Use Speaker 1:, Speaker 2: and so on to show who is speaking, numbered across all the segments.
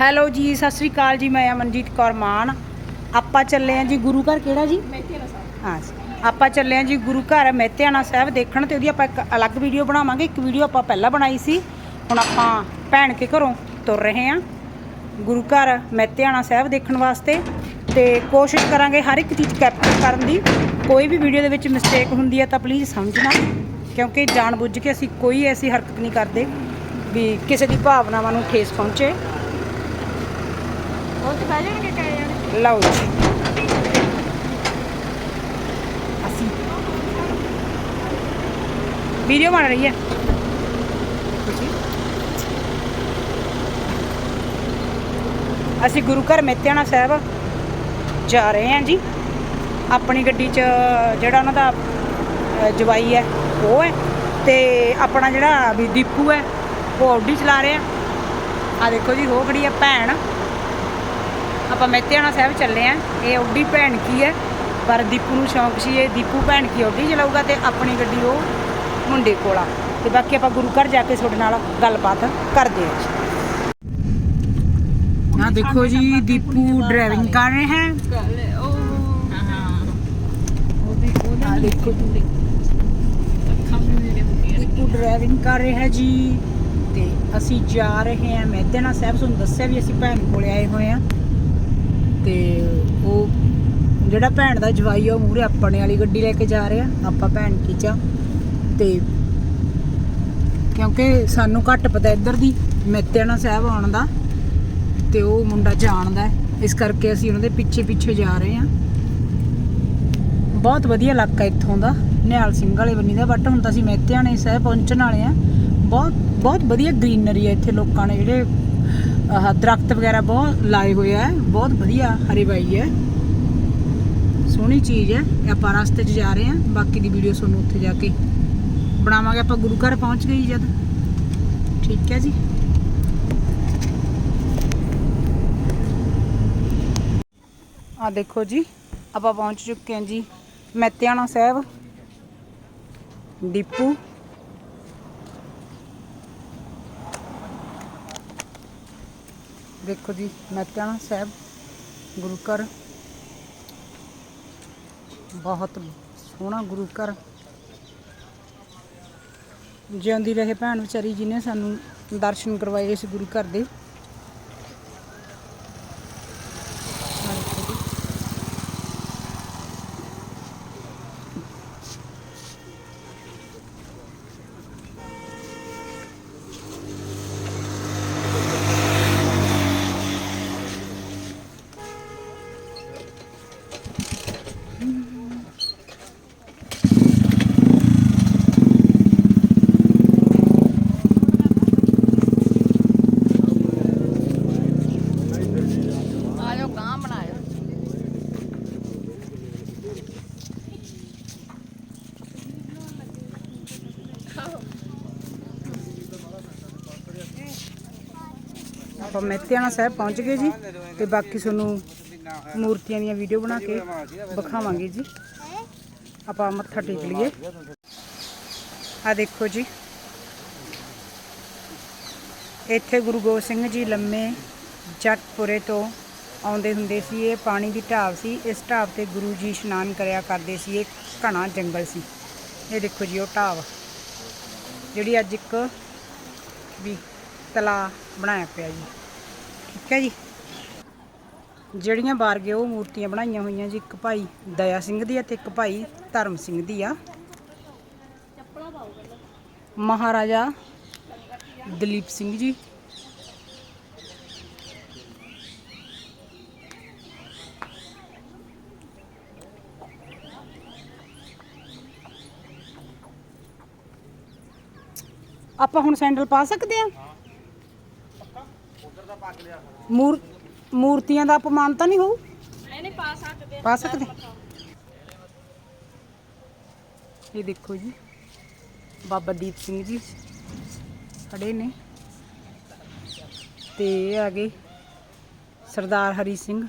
Speaker 1: Hello ਜੀ ਸਤਿ ਸ੍ਰੀ ਅਕਾਲ ਜੀ ਮੈਂ ਅਮਨਜੀਤ ਕੌਰ ਮਾਨ। ਆਪਾਂ ਚੱਲੇ ਆਂ ਜੀ ਗੁਰੂ ਘਰ ਕਿਹੜਾ ਜੀ? ਹਾਂ ਜੀ। ਆਪਾਂ ਚੱਲੇ ਆਂ ਜੀ ਗੁਰੂ ਘਰ ਮਹਿਤਿਆਣਾ ਸਾਹਿਬ ਦੇਖਣ ਤੇ ਉਹਦੀ ਆਪਾਂ ਇੱਕ ਅਲੱਗ ਵੀਡੀਓ ਬਣਾਵਾਂਗੇ। ਇੱਕ ਵੀਡੀਓ ਆਪਾਂ ਪਹਿਲਾਂ ਬਣਾਈ ਸੀ। ਹੁਣ ਆਪਾਂ ਭੈਣ ਕੇ ਘਰੋਂ ਤੁਰ ਰਹੇ ਆਂ। ਗੁਰੂ ਘਰ ਮਹਿਤਿਆਣਾ ਸਾਹਿਬ ਦੇਖਣ ਵਾਸਤੇ। ਤੇ ਕੋਸ਼ਿਸ਼ ਕਰਾਂਗੇ ਹਰ ਇੱਕ ਚੀਜ਼ ਕੈਪਚਰ ਕਰਨ ਦੀ। ਕੋਈ ਵੀ ਵੀਡੀਓ ਦੇ ਵਿੱਚ ਮਿਸਟੇਕ ਹੁੰਦੀ ਹੈ ਤਾਂ ਪਲੀਜ਼ ਸਮਝਣਾ ਕਿਉਂਕਿ ਜਾਣਬੁੱਝ ਕੇ ਅਸੀਂ ਕੋਈ ਐਸੀ ਹਰਕਤ ਨਹੀਂ ਕਰਦੇ ਵੀ ਕਿਸੇ ਦੀ ਭਾਵਨਾਵਾਂ ਨੂੰ ਠੇਸ ਪਹੁੰਚੇ।
Speaker 2: ਉਹ ਤੇ ਬਹਿ ਜਾਣਗੇ ਕਹੇ ਜਾਣੇ।
Speaker 1: ਲਓ ਜੀ। ਅਸੀਂ। ਵੀਡੀਓ ਬਣ ਰਹੀ ਹੈ। ਅਸੀਂ ਗੁਰੂ ਘਰ ਮਹਿਤਿਆਣਾ ਸਾਹਿਬ ਜਾ ਰਹੇ ਹਾਂ ਜੀ। ਆਪਣੀ ਗੱਡੀ 'ਚ ਜਿਹੜਾ ਉਹਨਾਂ ਦਾ ਅ, ਜਵਾਈ ਹੈ ਉਹ ਹੈ। ਤੇ ਆਪਣਾ ਜਿਹੜਾ ਵੀ ਦੀਪੂ ਹੈ ਉਹ ਆਡੀ ਚਲਾ ਰਿਹਾ। ਆ ਦੇਖੋ ਜੀ ਹੋ ਖੜੀ ਹੈ ਭੈਣ। ਆਪਾਂ ਮਹਿਤਿਆਣਾ ਸਾਹਿਬ ਚੱਲੇ ਆ। ਇਹ ਓਡੀ ਭੈਣ ਕੀ ਹੈ? ਪਰ ਦੀਪੂ ਨੂੰ ਸ਼ੌਂਕ ਸੀ, ਇਹ ਦੀਪੂ ਭੈਣ ਕੀ ਓਡੀ ਚਲਾਊਗਾ ਤੇ ਆਪਣੀ ਗੱਡੀ ਉਹ ਮੁੰਡੇ ਕੋਲ ਆ। ਤੇ ਬਾਕੀ ਆਪਾਂ ਗੁਰੂ ਘਰ ਜਾ ਕੇ ਤੁਹਾਡੇ ਨਾਲ ਗੱਲਬਾਤ ਕਰਦੇ ਹਾਂ ਜੀ। ਆ ਦੇਖੋ ਜੀ, ਦੀਪੂ ਡਰਾਈਵਿੰਗ ਕਰ ਰਹੇ ਹੈ। ਆ ਦੇਖੋ ਦੀਪੂ ਡਰਾਈਵਿੰਗ ਕਰ ਰਿਹਾ ਹੈ ਜੀ। ਤੇ ਅਸੀਂ ਜਾ ਰਹੇ ਹਾਂ ਮਹਿਤਿਆਣਾ ਸਾਹਿਬ। ਤੁਹਾਨੂੰ ਦੱਸਿਆ ਵੀ ਅਸੀਂ ਭੈਣ ਕੋਲੇ ਆਏ ਹੋਏ ਆ। ਤੇ ਉਹ ਜਿਹੜਾ ਭੈਣ ਦਾ ਜਵਾਈ ਆ, ਉਹ ਮੂਰੇ ਆਪਣੇ ਵਾਲੀ ਗੱਡੀ ਲੈ ਕੇ ਜਾ ਰਿਹਾ। ਆਪਾਂ ਭੈਣ ਕੀ ਚ ਤੇ ਕਿਉਂਕਿ ਸਾਨੂੰ ਘੱਟ ਪਤਾ ਇੱਧਰ ਦੀ, ਮਹਿਤਿਆਣਾ ਸਾਹਿਬ ਆਉਣ ਦਾ, ਤੇ ਉਹ ਮੁੰਡਾ ਜਾਣਦਾ ਇਸ ਕਰਕੇ ਅਸੀਂ ਉਹਨਾਂ ਦੇ ਪਿੱਛੇ ਪਿੱਛੇ ਜਾ ਰਹੇ ਹਾਂ। ਬਹੁਤ ਵਧੀਆ ਇਲਾਕਾ ਇੱਥੋਂ ਦਾ, ਨਿਹਾਲ ਸਿੰਘ ਵਾਲੇ ਬੰਨੀ ਦਾ ਬਟ ਹੁਣ ਤਾਂ ਅਸੀਂ ਮਹਿਤਿਆਣੇ ਸਾਹਿਬ ਪਹੁੰਚਣ ਵਾਲੇ ਆ ਬਹੁਤ ਬਹੁਤ ਵਧੀਆ ਗ੍ਰੀਨਰੀ ਹੈ ਇੱਥੇ ਲੋਕਾਂ ਨੇ, ਜਿਹੜੇ ਆਹ ਦਰਖਤ ਵਗੈਰਾ ਬਹੁਤ ਲਾਏ ਹੋਏ ਆ। ਬਹੁਤ ਵਧੀਆ ਹਰੀਵਾਈ ਹੈ। ਸੋਹਣੀ ਚੀਜ਼ ਹੈ। ਆਪਾਂ ਰਸਤੇ 'ਚ ਜਾ ਰਹੇ ਹਾਂ। ਬਾਕੀ ਦੀ ਵੀਡੀਓ ਤੁਹਾਨੂੰ ਉੱਥੇ ਜਾ ਕੇ ਬਣਾਵਾਂਗੇ। ਆਪਾਂ ਗੁਰੂ ਘਰ ਪਹੁੰਚ ਗਏ ਜਦ। ਠੀਕ ਹੈ ਜੀ। ਆ ਦੇਖੋ ਜੀ। ਆਪਾਂ ਪਹੁੰਚ ਚੁੱਕੇ ਹਾਂ ਜੀ। ਮਹਿਤਿਆਣਾ ਸਾਹਿਬ। ਦੀਪੂ। ਦੇਖੋ ਜੀ, ਮਹਿਤਿਆਣਾ ਸਾਹਿਬ, ਗੁਰੂ ਘਰ। ਬਹੁਤ ਸੋਹਣਾ ਗੁਰੂ ਘਰ। ਜਿਉਂਦੀ ਰਹੇ ਭੈਣ ਵਿਚਾਰੀ ਜੀ ਨੇ ਸਾਨੂੰ ਦਰਸ਼ਨ ਕਰਵਾਏ ਇਸ ਗੁਰੂ ਘਰ ਦੇ। ਆਪਾਂ ਮਹਿਤਿਆਣਾ ਸਾਹਿਬ ਪਹੁੰਚ ਗਏ ਜੀ ਤੇ ਬਾਕੀ ਤੁਹਾਨੂੰ ਮੂਰਤੀਆਂ ਦੀਆਂ ਵੀਡੀਓ ਬਣਾ ਕੇ ਵਿਖਾਵਾਂਗੇ ਜੀ। ਆਪਾਂ ਮੱਥਾ ਟੇਕ ਲਈਏ। ਆ ਦੇਖੋ ਜੀ। ਇੱਥੇ ਗੁਰੂ ਗੋਬਿੰਦ ਸਿੰਘ ਜੀ ਲੰਮੇ ਜੱਟਪੁਰੇ ਤੋਂ ਆਉਂਦੇ ਹੁੰਦੇ ਸੀ। ਇਹ ਪਾਣੀ ਦੀ ਢਾਬ ਸੀ। ਇਸ ਢਾਬ ਤੇ ਗੁਰੂ ਜੀ ਇਸ਼ਨਾਨ ਕਰਿਆ ਕਰਦੇ ਸੀ। ਇਹ ਘਣਾ ਜੰਗਲ ਸੀ। ਇਹ ਦੇਖੋ ਜੀ, ਉਹ ਢਾਬ। ਜਿਹੜੀ ਅੱਜ ਇੱਕ ਵੀ ਤਲਾ ਬਣਾਇਆ ਪਿਆ ਜੀ। ਠੀਕ ਹੈ ਜੀ। ਜਿਹੜੀਆਂ ਬਾਰਗੇ ਉਹ ਮੂਰਤੀਆਂ ਬਣਾਈਆਂ ਹੋਈਆਂ ਜੀ, ਇੱਕ ਭਾਈ ਦਇਆ ਸਿੰਘ ਦੀ ਆ ਤੇ ਇੱਕ ਭਾਈ ਧਰਮ ਸਿੰਘ ਦੀ ਆ। ਮਹਾਰਾਜਾ ਦਲੀਪ ਸਿੰਘ ਜੀ। ਆਪਾਂ ਹੁਣ ਸੈਂਡਲ ਪਾ ਸਕਦੇ ਆ? ਮੂਰ ਮੂਰਤੀਆਂ ਦਾ ਅਪਮਾਨ ਤਾਂ ਨਹੀਂ ਹੋਊ?
Speaker 2: ਨਹੀਂ ਨਹੀਂ ਪਾ ਸਕਦੇ।
Speaker 1: ਪਾ ਸਕਦੇ? ਇਹ ਦੇਖੋ ਜੀ ਬਾਬਾ ਦੀਪ ਸਿੰਘ ਜੀ ਖੜੇ ਨੇ। ਤੇ ਇਹ ਆ ਗਏ ਸਰਦਾਰ ਹਰੀ ਸਿੰਘ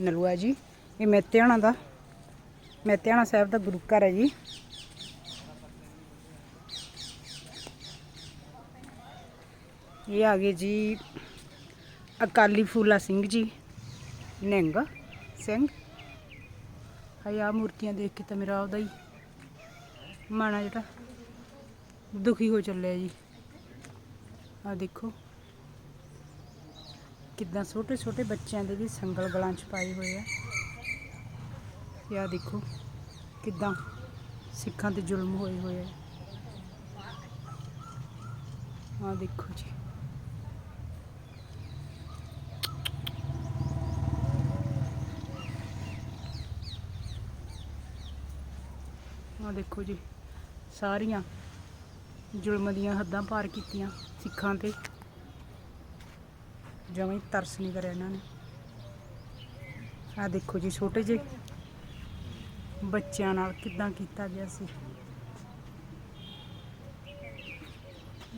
Speaker 1: ਨਲੂਆ ਜੀ। ਇਹ ਮਹਿਤਿਆਣਾ ਦਾ ਮਹਿਤਿਆਣਾ ਸਾਹਿਬ ਦਾ ਗੁਰੂ ਘਰ ਹੈ ਜੀ। ਇਹ ਆ ਗਏ ਜੀ ਅਕਾਲੀ ਫੂਲਾ ਸਿੰਘ ਜੀ ਨਿੰਗ ਸਿੰਘ। ਹਾਏ ਆ ਮੂਰਤੀਆਂ ਦੇਖ ਕੇ ਤਾਂ ਮੇਰਾ ਉਹਦਾ ਹੀ ਮਨ ਆ ਜਿਹੜਾ ਦੁਖੀ ਹੋ ਚੱਲਿਆ ਜੀ। ਆ ਦੇਖੋ, ਕਿੱਦਾਂ ਛੋਟੇ ਛੋਟੇ ਬੱਚਿਆਂ ਦੇ ਵੀ ਸੰਗਲ ਗਲਾਂ 'ਚ ਪਾਏ ਹੋਏ ਆ। ਤੇ ਦੇਖੋ, ਕਿੱਦਾਂ ਸਿੱਖਾਂ ਤੇ ਜ਼ੁਲਮ ਹੋਏ ਹੋਏ ਆ। ਆ ਦੇਖੋ ਜੀ। ਆ ਦੇਖੋ ਜੀ। ਸਾਰੀਆਂ ਜ਼ੁਲਮ ਦੀਆਂ ਹੱਦਾਂ ਪਾਰ ਕੀਤੀਆਂ ਸਿੱਖਾਂ ਤੇ। ਜਮਾਂ ਹੀ ਤਰਸ ਨਹੀਂ ਕਰਿਆ ਇਹਨਾਂ ਨੇ। ਆ ਦੇਖੋ ਜੀ, ਛੋਟੇ ਜਿਹੇ ਬੱਚਿਆਂ ਨਾਲ ਕਿੱਦਾਂ ਕੀਤਾ ਗਿਆ ਸੀ।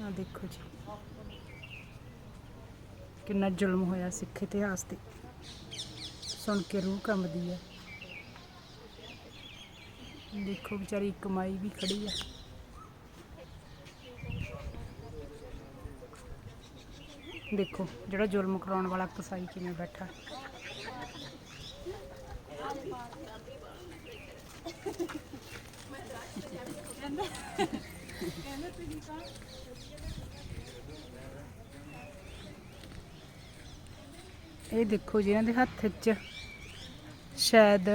Speaker 1: ਆ ਦੇਖੋ ਜੀ। ਕਿੰਨਾ ਜ਼ੁਲਮ ਹੋਇਆ ਸਿੱਖ ਇਤਿਹਾਸ ਤੇ। ਸੁਣ ਕੇ ਰੂਹ ਕੰਬਦੀ ਹੈ। ਦੇਖੋ ਵਿਚਾਰੀ ਕਮਾਈ ਵੀ ਖੜੀ ਆ। ਦੇਖੋ ਜਿਹੜਾ ਜ਼ੁਲਮ ਕਰਾਉਣ ਵਾਲਾ ਕਸਾਈ ਕਿਵੇਂ ਬੈਠਾ। ਇਹ ਦੇਖੋ ਜਿਹਨਾਂ ਦੇ ਹੱਥ 'ਚ ਸ਼ਾਇਦ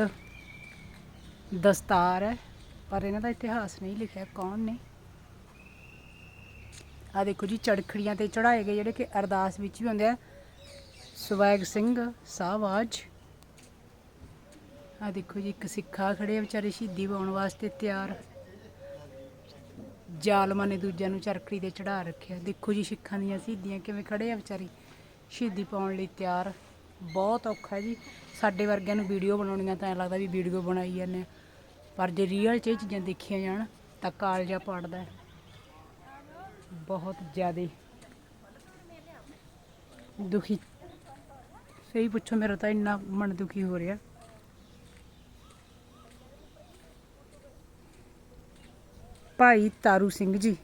Speaker 1: ਦਸਤਾਰ ਹੈ, ਪਰ ਇਹਨਾਂ ਦਾ ਇਤਿਹਾਸ ਨਹੀਂ ਲਿਖਿਆ ਕੌਣ ਨੇ। ਆ ਦੇਖੋ ਜੀ, ਚੜਖੜੀਆਂ ਤੇ ਚੜਾਏ ਗਏ ਜਿਹੜੇ ਕਿ ਅਰਦਾਸ ਵਿੱਚ ਵੀ ਹੁੰਦੇ ਆ। ਸਵੈਗ ਸਿੰਘ ਸਾਹਵਾਜ। ਆ ਦੇਖੋ ਜੀ, ਇੱਕ ਸਿੱਖਾ ਖੜੇ ਵਿਚਾਰੇ ਸ਼ਹੀਦੀ ਪਾਉਣ ਵਾਸਤੇ ਤਿਆਰ। ਜ਼ਾਲਮਾਂ ਨੇ ਦੂਜਿਆਂ ਨੂੰ ਚਰਖੜੀ ਤੇ ਚੜਾ ਰੱਖਿਆ। ਦੇਖੋ ਜੀ, ਸਿੱਖਾਂ ਦੀਆਂ ਸ਼ਹੀਦੀਆਂ ਕਿਵੇਂ ਖੜੇ ਆ ਵਿਚਾਰੀ। ਸ਼ਹੀਦੀ ਪਾਉਣ ਲਈ ਤਿਆਰ। ਬਹੁਤ ਔਖਾ ਜੀ। ਸਾਡੇ ਵਰਗਿਆਂ ਨੂੰ ਵੀਡੀਓ ਬਣਾਉਣੀਆਂ ਤਾਂ ਐਂ ਲੱਗਦਾ ਵੀ ਵੀਡੀਓ ਬਣਾਈ ਜਾਂਦੇ ਆ। ਪਰ ਜੇ ਰੀਅਲ 'ਚ ਇਹ ਚੀਜ਼ਾਂ ਦੇਖੀਆਂ ਜਾਣ ਤਾਂ ਕਾਲਜਾ ਪਾੜਦਾ ਹੈ। ਬਹੁਤ ਜ਼ਿਆਦੇ ਦੁਖੀ। ਸਹੀ ਪੁੱਛੋ, ਮੇਰਾ ਤਾਂ ਇੰਨਾ ਮਨ ਦੁਖੀ ਹੋ ਰਿਹਾ। ਭਾਈ ਤਾਰੂ ਸਿੰਘ ਜੀ,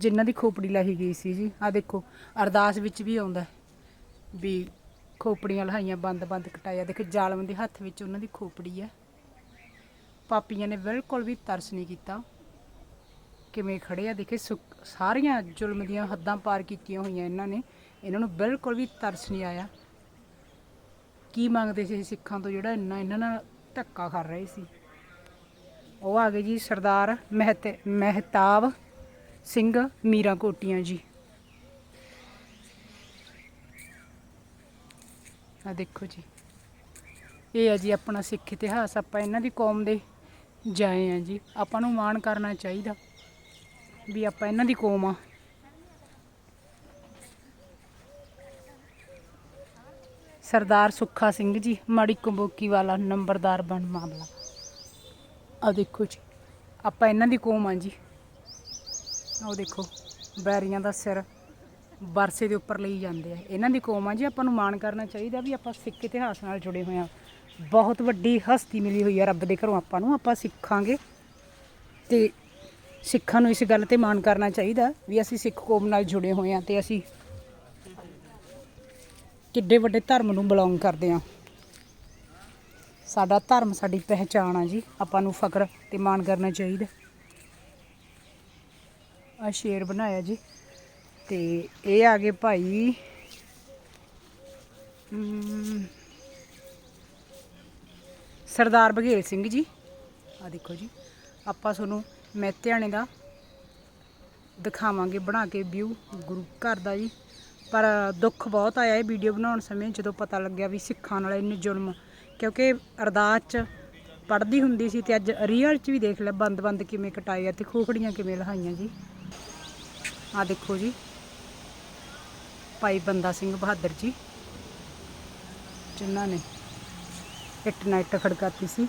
Speaker 1: ਜਿਨ੍ਹਾਂ ਦੀ ਖੋਪੜੀ ਲਾਹੀ ਗਈ ਸੀ ਜੀ। ਆ ਦੇਖੋ, ਅਰਦਾਸ ਵਿੱਚ ਵੀ ਆਉਂਦਾ ਵੀ ਖੋਪੜੀਆਂ ਲਹਾਈਆਂ ਬੰਦ-ਬੰਦ ਕਟਾਇਆ। ਦੇਖੋ, ਜ਼ਾਲਮ ਦੇ ਹੱਥ ਵਿੱਚ ਉਹਨਾਂ ਦੀ ਖੋਪੜੀ ਹੈ ਪਾਪੀਆਂ ਨੇ ਬਿਲਕੁਲ ਵੀ ਤਰਸ ਨਹੀਂ ਕੀਤਾ। ਕਿਵੇਂ ਖੜੇ ਆ? ਦੇਖੇ, ਸੁੱਕ- ਸਾਰੀਆਂ ਜ਼ੁਲਮ ਦੀਆਂ ਹੱਦਾਂ ਪਾਰ ਕੀਤੀਆਂ ਹੋਈਆਂ ਇਹਨਾਂ ਨੇ। ਇਹਨਾਂ ਨੂੰ ਬਿਲਕੁਲ ਵੀ ਤਰਸ ਨਹੀਂ ਆਇਆ। ਕੀ ਮੰਗਦੇ ਸੀ ਸਿੱਖਾਂ ਤੋਂ ਜਿਹੜਾ ਇੰਨਾ ਇਹਨਾਂ ਨਾਲ ਧੱਕਾ ਕਰ ਰਹੇ ਸੀ? ਉਹ ਆ ਗਏ ਜੀ ਸਰਦਾਰ ਮਹਿਤੇ, ਮਹਿਤਾਬ ਸਿੰਘ ਮੀਰਾ ਕੋਟੀਆਂ ਜੀ। ਆ ਦੇਖੋ ਜੀ। ਇਹ ਹੈ ਜੀ ਆਪਣਾ ਸਿੱਖ ਇਤਿਹਾਸ। ਆਪਾਂ ਇਹਨਾਂ ਦੀ ਕੌਮ ਦੇ ਜਾਏ ਆ ਜੀ। ਆਪਾਂ ਨੂੰ ਮਾਣ ਕਰਨਾ ਚਾਹੀਦਾ ਵੀ ਆਪਾਂ ਇਹਨਾਂ ਦੀ ਕੌਮ ਆ। ਸਰਦਾਰ ਸੁੱਖਾ ਸਿੰਘ ਜੀ, ਮਾੜੀ ਕੰਬੋਕੀ ਵਾਲਾ ਨੰਬਰਦਾਰ ਬਣ ਮਾਮਲਾ। ਆ ਦੇਖੋ ਜੀ, ਆਪਾਂ ਇਹਨਾਂ ਦੀ ਕੌਮ ਆ ਜੀ। ਉਹ ਦੇਖੋ, ਬੈਰੀਆਂ ਦਾ ਸਿਰ। ਵਰਸੇ ਦੇ ਉੱਪਰ ਲਈ ਜਾਂਦੇ ਆ। ਇਹਨਾਂ ਦੀ ਕੌਮ ਆ ਜੀ, ਆਪਾਂ ਨੂੰ ਮਾਣ ਕਰਨਾ ਚਾਹੀਦਾ ਵੀ ਆਪਾਂ ਸਿੱਖ ਇਤਿਹਾਸ ਨਾਲ ਜੁੜੇ ਹੋਏ ਆ। ਬਹੁਤ ਵੱਡੀ ਹਸਤੀ ਮਿਲੀ ਹੋਈ ਆ ਰੱਬ ਦੇ ਘਰੋਂ ਆਪਾਂ ਨੂੰ, ਆਪਾਂ ਸਿੱਖਾਂਗੇ। ਤੇ ਸਿੱਖਾਂ ਨੂੰ ਇਸ ਗੱਲ ਤੇ ਮਾਣ ਕਰਨਾ ਚਾਹੀਦਾ ਵੀ ਅਸੀਂ ਸਿੱਖ ਕੌਮ ਨਾਲ ਜੁੜੇ ਹੋਏ ਆ ਤੇ ਅਸੀਂ ਕਿੱਡੇ ਵੱਡੇ ਧਰਮ ਨੂੰ ਬਿਲੋਂਗ ਕਰਦੇ ਆ। ਸਾਡਾ ਧਰਮ, ਸਾਡੀ ਪਹਿਚਾਣ ਆ ਜੀ, ਆਪਾਂ ਨੂੰ ਫਕਰ ਤੇ ਮਾਣ ਕਰਨਾ ਚਾਹੀਦਾ। ਆ ਸ਼ੇਰ ਬਣਾਇਆ ਜੀ। ਤੇ ਇਹ ਆ ਗਏ ਭਾਈ ਸਰਦਾਰ ਬਘੇਲ ਸਿੰਘ ਜੀ। ਆ ਦੇਖੋ ਜੀ, ਆਪਾਂ ਤੁਹਾਨੂੰ ਮਹਿਤਿਆਣੇ ਦਾ ਦਿਖਾਵਾਂਗੇ, ਬਣਾ ਕੇ ਵਿਊ ਗੁਰੂ ਘਰ ਦਾ ਜੀ। ਪਰ ਦੁੱਖ ਬਹੁਤ ਆਇਆ ਇਹ ਵੀਡੀਓ ਬਣਾਉਣ ਸਮੇਂ, ਜਦੋਂ ਪਤਾ ਲੱਗਿਆ ਵੀ ਸਿੱਖਾਂ ਨਾਲ ਇੰਨੇ ਜ਼ੁਲਮ, ਕਿਉਂਕਿ ਅਰਦਾਸ 'ਚ ਪੜਦੀ ਹੁੰਦੀ ਸੀ ਤੇ ਅੱਜ ਰੀਅਲ 'ਚ ਵੀ ਦੇਖ ਲੈ, ਬੰਦ-ਬੰਦ ਕਿਵੇਂ ਕਟਾਏ ਆ ਤੇ ਖੋਖੜੀਆਂ ਕਿਵੇਂ ਲਹਾਈਆਂ ਜੀ। ਆ ਦੇਖੋ ਜੀ ਭਾਈ ਬੰਦਾ ਸਿੰਘ ਬਹਾਦਰ ਜੀ, ਜਿਨ੍ਹਾਂ ਨੇ ਇੱਟ ਨਾਲ ਇੱਟ ਖੜਕਾਤੀ ਸੀ।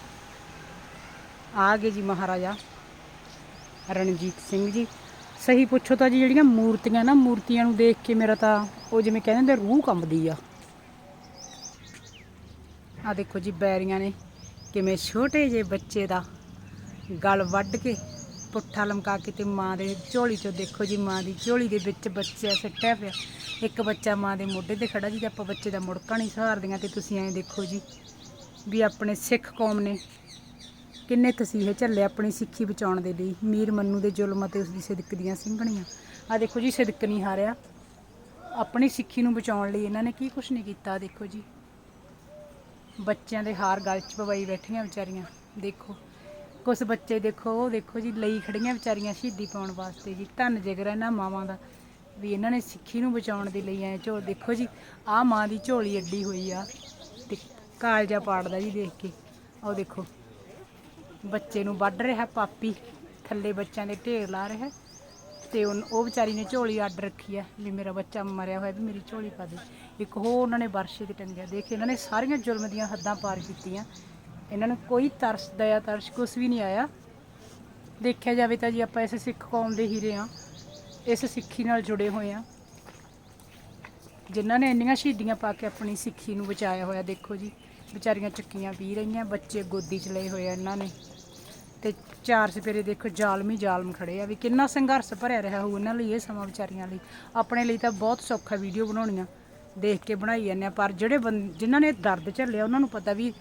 Speaker 1: ਆ ਗਏ ਜੀ ਮਹਾਰਾਜਾ ਰਣਜੀਤ ਸਿੰਘ ਜੀ। ਸਹੀ ਪੁੱਛੋ ਤਾਂ ਜੀ, ਜਿਹੜੀਆਂ ਮੂਰਤੀਆਂ ਨਾ, ਮੂਰਤੀਆਂ ਨੂੰ ਦੇਖ ਕੇ ਮੇਰਾ ਤਾਂ ਉਹ ਜਿਵੇਂ ਕਹਿੰਦੇ ਹੁੰਦੇ, ਰੂਹ ਕੰਬਦੀ ਆ। ਆ ਦੇਖੋ ਜੀ, ਬੈਰੀਆਂ ਨੇ ਕਿਵੇਂ ਛੋਟੇ ਜਿਹੇ ਬੱਚੇ ਦਾ ਗਲ ਵੱਢ ਕੇ ਪੁੱਠਾ ਲਮਕਾ ਕੇ ਤੇ ਮਾਂ ਦੇ ਝੋਲੀ ਚੋਂ ਦੇਖੋ ਜੀ, ਮਾਂ ਦੀ ਝੋਲੀ ਦੇ ਵਿੱਚ ਬੱਚਾ ਸਿੱਟਿਆ ਪਿਆ। ਇੱਕ ਬੱਚਾ ਮਾਂ ਦੇ ਮੋਢੇ ਤੇ ਖੜਾ ਜੀ ਤੇ ਆਪਾਂ ਬੱਚੇ ਦਾ ਮੁੜਕਾ ਨਹੀਂ ਸਹਾਰਦੀਆਂ ਤੇ ਤੁਸੀਂ ਐਂ ਦੇਖੋ ਜੀ ਵੀ ਆਪਣੇ ਸਿੱਖ ਕੌਮ ਨੇ ਕਿੰਨੇ ਤਸੀਹੇ ਝੱਲੇ ਆਪਣੀ ਸਿੱਖੀ ਬਚਾਉਣ ਦੇ ਲਈ, ਮੀਰ ਮੰਨੂ ਦੇ ਜ਼ੁਲਮ ਅਤੇ ਉਸ ਦੀ ਸਿਦਕ ਦੀਆਂ ਸਿੰਘਣੀਆਂ। ਆ ਦੇਖੋ ਜੀ, ਸਿਦਕ ਨਹੀਂ ਹਾਰਿਆ। ਆਪਣੀ ਸਿੱਖੀ ਨੂੰ ਬਚਾਉਣ ਲਈ ਇਹਨਾਂ ਨੇ ਕੀ ਕੁਛ ਨਹੀਂ ਕੀਤਾ ਦੇਖੋ ਜੀ। ਬੱਚਿਆਂ ਦੇ ਹਾਰ ਗਲ 'ਚ ਪਵਾਈ ਬੈਠੀਆਂ ਵਿਚਾਰੀਆਂ, ਦੇਖੋ। ਕੁਝ ਬੱਚੇ ਦੇਖੋ, ਉਹ ਦੇਖੋ ਜੀ, ਲਈ ਖੜੀਆਂ ਵਿਚਾਰੀਆਂ ਸ਼ਹੀਦੀ ਪਾਉਣ ਵਾਸਤੇ ਜੀ। ਧੰਨ ਜਿਗਰ ਇਹਨਾਂ ਮਾਵਾਂ ਦਾ, ਵੀ ਇਹਨਾਂ ਨੇ ਸਿੱਖੀ ਨੂੰ ਬਚਾਉਣ ਦੇ ਲਈ ਐ ਝੋਲ ਦੇਖੋ ਜੀ, ਆਹ ਮਾਂ ਦੀ ਝੋਲੀ ਅੱਡੀ ਹੋਈ ਆ ਤੇ ਕਾਲਜਾ ਪਾੜਦਾ ਜੀ ਦੇਖ ਕੇ। ਆਹ ਦੇਖੋ, ਬੱਚੇ ਨੂੰ ਵੱਢ ਰਿਹਾ ਪਾਪੀ, ਥੱਲੇ ਬੱਚਿਆਂ ਦੇ ਢੇਰ ਲਾ ਰਿਹਾ ਤੇ ਉਨ- ਉਹ ਵਿਚਾਰੀ ਨੇ ਝੋਲੀ ਅੱਡ ਰੱਖੀ ਆ, ਵੀ ਮੇਰਾ ਬੱਚਾ ਮਰਿਆ ਹੋਇਆ ਵੀ ਮੇਰੀ ਝੋਲੀ ਪਾ ਦੇ। ਇੱਕ ਹੋ ਉਹਨਾਂ ਨੇ ਵਰਸ਼ੇ ਤੇ ਟੰਗਿਆ। ਦੇਖ, ਇਹਨਾਂ ਨੇ ਸਾਰੀਆਂ ਜ਼ੁਲਮ ਦੀਆਂ ਹੱਦਾਂ ਪਾਰ ਕੀਤੀਆਂ। ਇਹਨਾਂ ਨੂੰ ਕੋਈ ਤਰਸ, ਦਇਆ, ਤਰਸ ਕੁਛ ਵੀ ਨਹੀਂ ਆਇਆ। ਦੇਖਿਆ ਜਾਵੇ ਤਾਂ ਜੀ ਆਪਾਂ ਇਸ ਸਿੱਖ ਕੌਮ ਦੇ ਹੀਰੇ ਆ ਇਸ ਸਿੱਖੀ ਨਾਲ ਜੁੜੇ ਹੋਏ ਆ ਜਿਨ੍ਹਾਂ ਨੇ ਇੰਨੀਆਂ ਸ਼ਹੀਦੀਆਂ ਪਾ ਕੇ ਆਪਣੀ ਸਿੱਖੀ ਨੂੰ ਬਚਾਇਆ ਹੋਇਆ, ਦੇਖੋ ਜੀ। ਵਿਚਾਰੀਆਂ ਚੱਕੀਆਂ ਪੀ ਰਹੀਆਂ, ਬੱਚੇ ਗੋਦੀ 'ਚ ਲਏ ਹੋਏ ਆ ਇਹਨਾਂ ਨੇ। ਤੇ ਚਾਰ ਸਪੇਰੇ ਦੇਖੋ ਜ਼ਾਲਮੀ ਜ਼ਾਲਮ ਖੜੇ ਆ ਵੀ ਕਿੰਨਾ ਸੰਘਰਸ਼ ਭਰਿਆ ਰਿਹਾ ਹੋਊ ਇਹਨਾਂ ਲਈ, ਇਹ ਸਮਾਂ ਵਿਚਾਰੀਆਂ ਲਈ। ਆਪਣੇ ਲਈ ਤਾਂ ਬਹੁਤ ਸੌਖਾ ਵੀਡੀਓ ਬਣਾਉਣੀਆਂ, ਦੇਖ ਕੇ ਬਣਾਈ ਜਾਂਦੇ ਆ। ਪਰ ਜਿਹੜੇ ਬੰ- ਜਿਨ੍ਹਾਂ ਨੇ ਦਰਦ ਝੱਲਿਆ, ਉਹਨਾਂ ਨੂੰ ਪਤਾ ਵੀ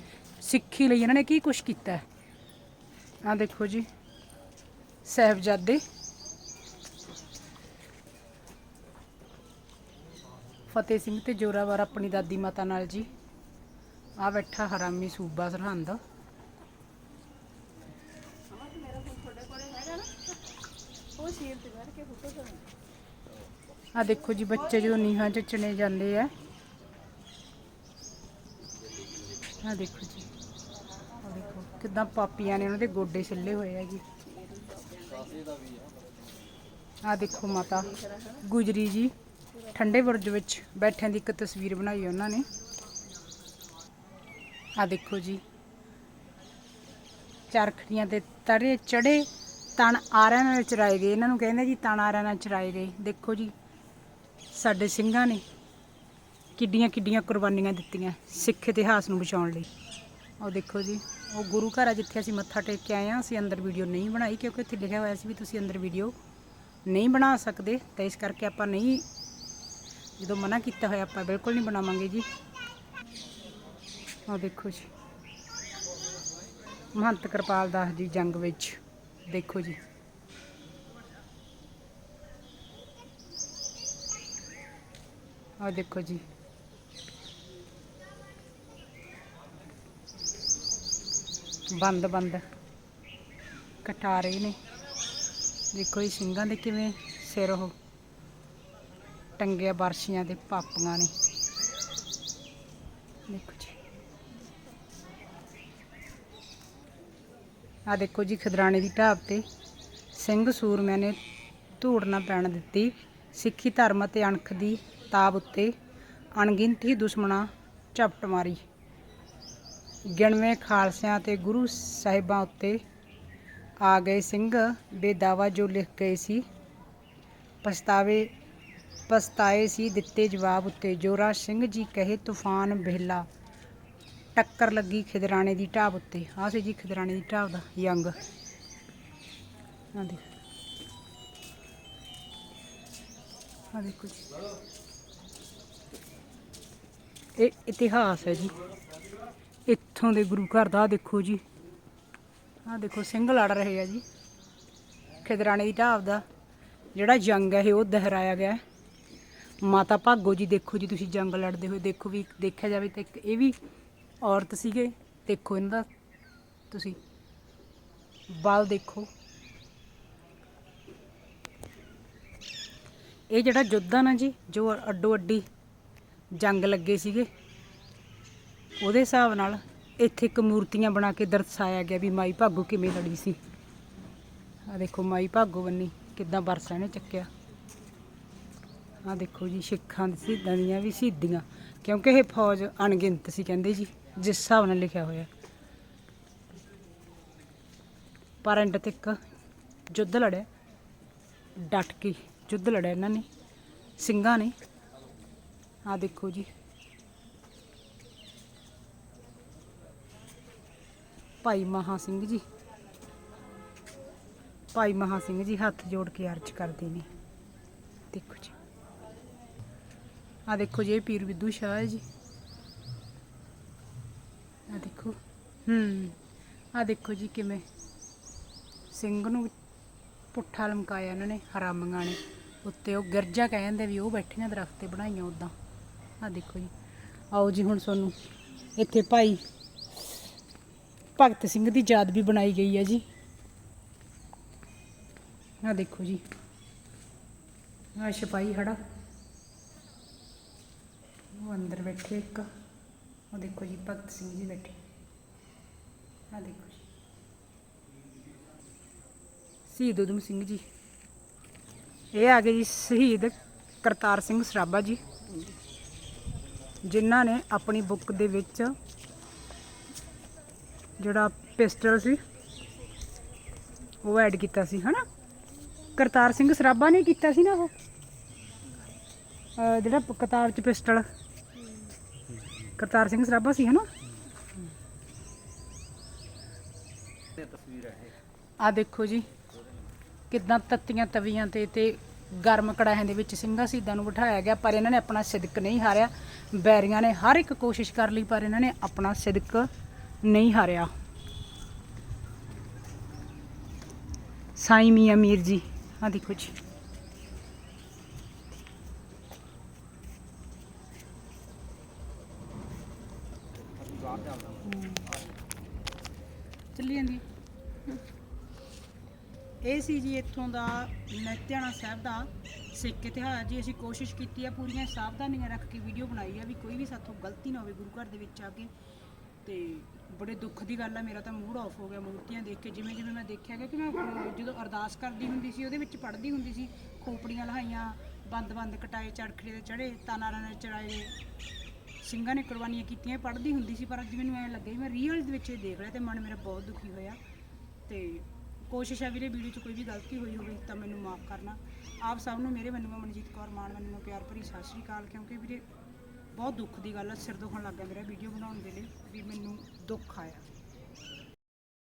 Speaker 1: ਸਿੱਖੀ ਲਈ ਇਹਨਾਂ ਨੇ ਕੀ ਕੁਛ ਕੀਤਾ ਹੈ? ਆ ਦੇਖੋ ਜੀ, ਸਾਹਿਬਜ਼ਾਦੇ। ਫਤਿਹ ਸਿੰਘ ਤੇ ਜੋਰਾਵਰ ਆਪਣੀ ਦਾਦੀ ਮਾਤਾ ਨਾਲ ਜੀ। ਆ ਬੈਠਾ ਹਰਾਮੀ ਸੂਬਾ ਸਰਹੰਦ।
Speaker 2: ਉਹ
Speaker 1: ਆ ਦੇਖੋ ਜੀ, ਬੱਚੇ ਜਦੋਂ ਨੀਹਾਂ 'ਚ ਚਣੇ ਜਾਂਦੇ ਆ। ਆ ਦੇਖੋ ਜੀ। ਕਿਦਾਂ ਪਾਪੀਆਂ ਨੇ ਉਹਨਾਂ ਦੇ ਗੋਡੇ ਛਿੱਲੇ ਹੋਏ ਆ ਜੀ। ਆ ਦੇਖੋ ਮਾਤਾ, ਗੁਜਰੀ ਜੀ, ਠੰਡੇ ਬੁਰਜ ਵਿੱਚ ਬੈਠਿਆਂ ਦੀ ਇੱਕ ਤਸਵੀਰ ਬਣਾਈ ਉਹਨਾਂ ਨੇ। ਆ ਦੇਖੋ ਜੀ ਚਰਖੜੀਆਂ ਤੇ ਤਰੇ ਚੜੇ ਤਣ ਆਰਿਆਂ ਨਾਲ ਚਰਾਏ ਗਏ। ਇਹਨਾਂ ਨੂੰ ਕਹਿੰਦੇ ਜੀ ਤਣ ਆਰਿਆਂ ਨਾਲ ਚਰਾਏ ਗਏ। ਦੇਖੋ ਜੀ, ਸਾਡੇ ਸਿੰਘਾਂ ਨੇ ਕਿੱਡੀਆਂ ਕਿੱਡੀਆਂ ਕੁਰਬਾਨੀਆਂ ਦਿੱਤੀਆਂ ਸਿੱਖ ਇਤਿਹਾਸ ਨੂੰ ਬਚਾਉਣ ਲਈ। ਉਹ ਦੇਖੋ ਜੀ, ਉਹ ਗੁਰੂ ਘਰ ਆ ਜਿੱਥੇ ਅਸੀਂ ਮੱਥਾ ਟੇਕ ਕੇ ਆਏ ਆ ਅਸੀਂ ਅੰਦਰ ਵੀਡੀਓ ਨਹੀਂ ਬਣਾਈ ਕਿਉਂਕਿ ਉੱਥੇ ਲਿਖਿਆ ਹੋਇਆ ਸੀ ਵੀ ਤੁਸੀਂ ਅੰਦਰ ਵੀਡੀਓ ਨਹੀਂ ਬਣਾ ਸਕਦੇ, ਤਾਂ ਇਸ ਕਰਕੇ ਆਪਾਂ ਨਹੀਂ, ਜਦੋਂ ਮਨਾ ਕੀਤਾ ਹੋਇਆ ਆਪਾਂ ਬਿਲਕੁਲ ਨਹੀਂ ਬਣਾਵਾਂਗੇ ਜੀ। ਉਹ ਦੇਖੋ ਜੀ, ਮਹੰਤ ਕਿਰਪਾਲ ਦਾਸ ਜੀ ਜੰਗ ਵਿੱਚ, ਦੇਖੋ ਜੀ। ਆਹ ਦੇਖੋ ਜੀ ਬੰਦ ਬੰਦ। ਕਟਾ ਰਹੇ ਨੇ। ਦੇਖੋ ਇਹ ਸਿੰਘਾਂ ਦੇ ਕਿਵੇਂ ਸਿਰ ਉਹ। ਟੰਗਿਆ ਬਰਸ਼ੀਆਂ ਦੇ ਪਾਪੀਆਂ ਨੇ। ਦੇਖੋ ਜੀ। ਆ ਦੇਖੋ ਜੀ ਖਦਰਾਣੇ ਦੀ ਢਾਬ ਤੇ ਸਿੰਘ ਸੂਰਮਿਆਂ ਨੇ ਧੂੜ ਨਾ ਪੈਣ ਦਿੱਤੀ। ਸਿੱਖੀ ਧਰਮ ਅਤੇ ਅਣਖ ਦੀ ਤਾਬ ਉੱਤੇ ਅਣਗਿਣਤੀ ਦੁਸ਼ਮਣਾ ਝਪਟ ਮਾਰੀ। ਗਿਣਵੇਂ ਖਾਲਸਿਆਂ ਤੇ ਗੁਰੂ ਸਾਹਿਬਾਂ ਉੱਤੇ ਆ ਗਏ ਸਿੰਘ ਬੇਦਾਵਾ ਜੋ ਲਿਖ ਗਏ ਸੀ, ਪਛਤਾਵੇ, ਪਛਤਾਏ ਸੀ ਦਿੱਤੇ ਜਵਾਬ ਉੱਤੇ, ਜੋਰਾ ਸਿੰਘ ਜੀ ਕਹੇ ਤੂਫਾਨ ਬਹਿਲਾ ਟੱਕਰ ਲੱਗੀ ਖਿਦਰਾਣੇ ਦੀ ਢਾਬ ਉੱਤੇ। ਆਹ ਸੀ ਜੀ ਖਿਦਰਾਣੇ ਦੀ ਢਾਬ ਦਾ ਯੰਗ। ਆ ਦੇਖ। ਆ ਦੇਖੋ ਜੀ। ਇਹ ਇਤਿਹਾਸ ਹੈ ਜੀ। ਇੱਥੋਂ ਦੇ ਗੁਰੂ ਘਰ ਦਾ ਦੇਖੋ ਜੀ। ਆਹ ਦੇਖੋ, ਸਿੰਘ ਲੜ ਰਹੇ ਆ ਜੀ। ਖਿਦਰਾਣੇ ਦੀ ਢਾਬ ਦਾ ਜਿਹੜਾ ਜੰਗ ਹੈ, ਇਹ ਉਹ ਦੁਹਰਾਇਆ ਗਿਆ ਮਾਤਾ ਭਾਗੋ ਜੀ, ਦੇਖੋ ਜੀ ਤੁਸੀਂ ਜੰਗ ਲੜਦੇ ਹੋਏ, ਦੇਖੋ ਵੀ ਦੇਖਿਆ ਜਾਵੇ ਤਾਂ ਇੱਕ ਇਹ ਵੀ ਔਰਤ ਸੀਗੇ। ਦੇਖੋ ਇਹਨਾਂ ਦਾ ਤੁਸੀਂ ਬਲ ਦੇਖੋ। ਇਹ ਜਿਹੜਾ ਯੁੱਧ ਆ ਨਾ ਜੀ, ਜੋ ਅੱਡੋ ਅੱਡੀ ਜੰਗ ਲੱਗੇ ਸੀਗੇ, ਉਹਦੇ ਹਿਸਾਬ ਨਾਲ ਇੱਥੇ ਇੱਕ ਮੂਰਤੀਆਂ ਬਣਾ ਕੇ ਦਰਸਾਇਆ ਗਿਆ ਵੀ ਮਾਈ ਭਾਗੋ ਕਿਵੇਂ ਲੜੀ ਸੀ। ਆ ਦੇਖੋ ਮਾਈ ਭਾਗੋ ਬੰਨੀ ਕਿੱਦਾਂ ਬਰਸਾ ਨੇ ਚੱਕਿਆ। ਆ ਦੇਖੋ ਜੀ, ਸਿੱਖਾਂ ਦੀ ਸ਼ਹੀਦਾਂ ਦੀਆਂ ਵੀ ਸ਼ਹੀਦੀਆਂ ਕਿਉਂਕਿ ਇਹ ਫੌਜ ਅਣਗਿਣਤ ਸੀ ਕਹਿੰਦੇ ਜੀ, ਜਿਸ ਹਿਸਾਬ ਨਾਲ ਲਿਖਿਆ ਹੋਇਆ। ਪਰ ਐਂਡ ਤੱਕ ਯੁੱਧ ਲੜਿਆ। ਡਟ ਕੇ ਯੁੱਧ ਲੜਿਆ ਇਹਨਾਂ ਨੇ, ਸਿੰਘਾਂ ਨੇ। ਆ ਦੇਖੋ ਜੀ ਭਾਈ ਮਹਾ ਸਿੰਘ ਜੀ। ਭਾਈ ਮਹਾ ਸਿੰਘ ਜੀ ਹੱਥ ਜੋੜ ਕੇ ਅਰਜ ਕਰਦੇ ਨੇ। ਦੇਖੋ ਜੀ। ਆ ਦੇਖੋ ਜੀ ਪੀਰ ਵਿਦੂ ਸ਼ਾਹ ਹੈ ਜੀ। ਆ ਦੇਖੋ। ਹੂੰ ਆ ਦੇਖੋ ਜੀ ਕਿਵੇਂ ਸਿੰਘ ਨੂੰ ਪੁੱਠਾ ਲਮਕਾਇਆ ਇਹਨਾਂ ਨੇ ਹਰਾਮੀਆਂ ਨੇ। ਉੱਤੇ ਉਹ ਗਿਰਜਾ ਕਹਿੰਦੇ ਵੀ ਉਹ ਬੈਠੀਆਂ ਦਰਖਤ ਤੇ ਬਣਾਈਆਂ ਉਦਾਂ। ਆ ਦੇਖੋ ਜੀ। ਆਓ ਜੀ ਹੁਣ ਤੁਹਾਨੂੰ ਇੱਥੇ ਭਾਈ ਭਗਤ ਸਿੰਘ ਦੀ ਯਾਦ ਵੀ ਬਣਾਈ ਗਈ ਹੈ ਜੀ। ਆ ਦੇਖੋ ਜੀ। ਆ ਸਿਪਾਹੀ ਖੜਾ। ਉਹ ਅੰਦਰ ਬੈਠੇ ਇੱਕ। ਉਹ ਦੇਖੋ ਜੀ, ਭਗਤ ਸਿੰਘ ਜੀ ਬੈਠੇ। ਆ ਦੇਖੋ ਜੀ। ਸ਼ਹੀਦ ਊਧਮ ਸਿੰਘ ਜੀ। ਇਹ ਆ ਗਏ ਜੀ ਸ਼ਹੀਦ ਕਰਤਾਰ ਸਿੰਘ ਸਰਾਭਾ ਜੀ, ਜਿਨ੍ਹਾਂ ਨੇ ਆਪਣੀ ਬੁੱਕ ਦੇ ਵਿੱਚ ਜਿਹੜਾ ਪਿਸਟਲ ਸੀ, ਉਹ ਐਡ ਕੀਤਾ ਸੀ, ਹਨਾ? ਕਰਤਾਰ ਸਿੰਘ ਸਰਾਭਾ ਨੇ ਕੀਤਾ ਸੀ ਨਾ ਉਹ? ਜਿਹੜਾ ਕਿਤਾਬ ਚ ਪਿਸਟਲ। ਕਰਤਾਰ ਸਿੰਘ ਸਰਾਭਾ ਸੀ, ਹਨਾ? ਆ ਦੇਖੋ ਜੀ, ਕਿਦਾਂ ਤੱਤੀਆਂ ਤਵੀਆਂ ਤੇ ਤੇ ਗਰਮ ਕੜਾਹਿਆਂ ਦੇ ਵਿੱਚ ਸਿੰਘਾਂ ਸ਼ਹੀਦਾਂ ਨੂੰ ਬਿਠਾਇਆ ਗਿਆ, ਪਰ ਇਹਨਾਂ ਨੇ ਆਪਣਾ ਸਿਦਕ ਨਹੀਂ ਹਾਰਿਆ। ਬੈਰੀਆਂ ਨੇ ਹਰ ਇੱਕ ਕੋਸ਼ਿਸ਼ ਕਰ ਲਈ, ਪਰ ਇਹਨਾਂ ਨੇ ਆਪਣਾ ਸਿਦਕ ਨਹੀਂ ਹਾਰਿਆ। ਸਾਈ ਮੀਆਂ ਮੀਰ ਜੀ ਆ ਦੇਖੋ ਜੀ। ਚੱਲੀ ਜਾਂਦੀ ਇਹ ਸੀ ਜੀ ਇੱਥੋਂ ਦਾ ਨਤਿਆਣਾ ਸਾਹਿਬ ਦਾ ਸਿੱਖ ਇਤਿਹਾਸ ਜੀ। ਅਸੀਂ ਕੋਸ਼ਿਸ਼ ਕੀਤੀ ਆ ਪੂਰੀਆਂ ਸਾਵਧਾਨੀਆਂ ਰੱਖ ਕੇ ਵੀਡੀਓ ਬਣਾਈ ਆ ਵੀ ਕੋਈ ਵੀ ਸਾਥੋਂ ਗਲਤੀ ਨਾ ਹੋਵੇ ਗੁਰੂ ਘਰ ਦੇ ਵਿੱਚ ਆ ਕੇ। ਬੜੇ ਦੁੱਖ ਦੀ ਗੱਲ ਆ ਮੇਰਾ ਤਾਂ ਮੂਡ ਆਫ ਹੋ ਗਿਆ ਮੂਰਤੀਆਂ ਦੇਖ ਕੇ ਜਿਵੇਂ ਜਿਵੇਂ ਮੈਂ ਦੇਖਿਆ ਗਿਆ ਕਿ ਮੈਂ ਅਹ, ਜਦੋਂ ਅਰਦਾਸ ਕਰਦੀ ਹੁੰਦੀ ਸੀ ਉਹਦੇ ਵਿੱਚ ਪੜ੍ਹਦੀ ਹੁੰਦੀ ਸੀ ਖੋਪੜੀਆਂ ਲਹਾਈਆਂ ਬੰਦ-ਬੰਦ ਕਟਾਏ ਚੜਖੜੇ ਦੇ ਚੜੇ ਤਾਨਾਰਾਂ ਨੇ ਚੜਾਏ ਸਿੰਘਾਂ ਨੇ ਕੁਰਬਾਨੀਆਂ ਕੀਤੀਆਂ ਪੜ੍ਹਦੀ ਹੁੰਦੀ ਸੀ ਪਰ ਅੱਜ ਮੈਨੂੰ ਐਂ ਲੱਗਿਆ ਵੀ ਮੈਂ ਰੀਅਲ ਦੇ ਵਿੱਚ ਇਹ ਦੇਖ ਰਿਹਾ ਤੇ ਮਨ ਮੇਰਾ ਬਹੁਤ ਦੁਖੀ ਹੋਇਆ। ਤੇ ਕੋਸ਼ਿਸ਼ ਹੈ ਵੀਰੇ ਵੀਡੀਓ 'ਚ ਕੋਈ ਵੀ ਗਲਤੀ ਹੋਈ ਹੋਵੇ ਤਾਂ ਮੈਨੂੰ ਮਾਫ ਕਰਨਾ। ਆਪ ਸਭ ਨੂੰ ਮੇਰੇ ਵੱਲੋਂ ਮਨਜੀਤ ਕੌਰ ਮਾਨ ਵੱਲੋਂ ਪਿਆਰ ਭਰੀ ਸਤਿ ਸ਼੍ਰੀ ਅਕਾਲ ਕਿਉਂਕਿ ਵੀਰੇ ਬਹੁਤ ਦੁੱਖ ਦੀ ਗੱਲ ਆ, ਸਿਰ ਦੁਖਣ ਲੱਗ ਗਿਆ ਮੇਰਾ ਵੀਡੀਓ ਬਣਾਉਣ ਦੇ ਲਈ ਵੀ ਮੈਨੂੰ ਦੁੱਖ ਆਇਆ।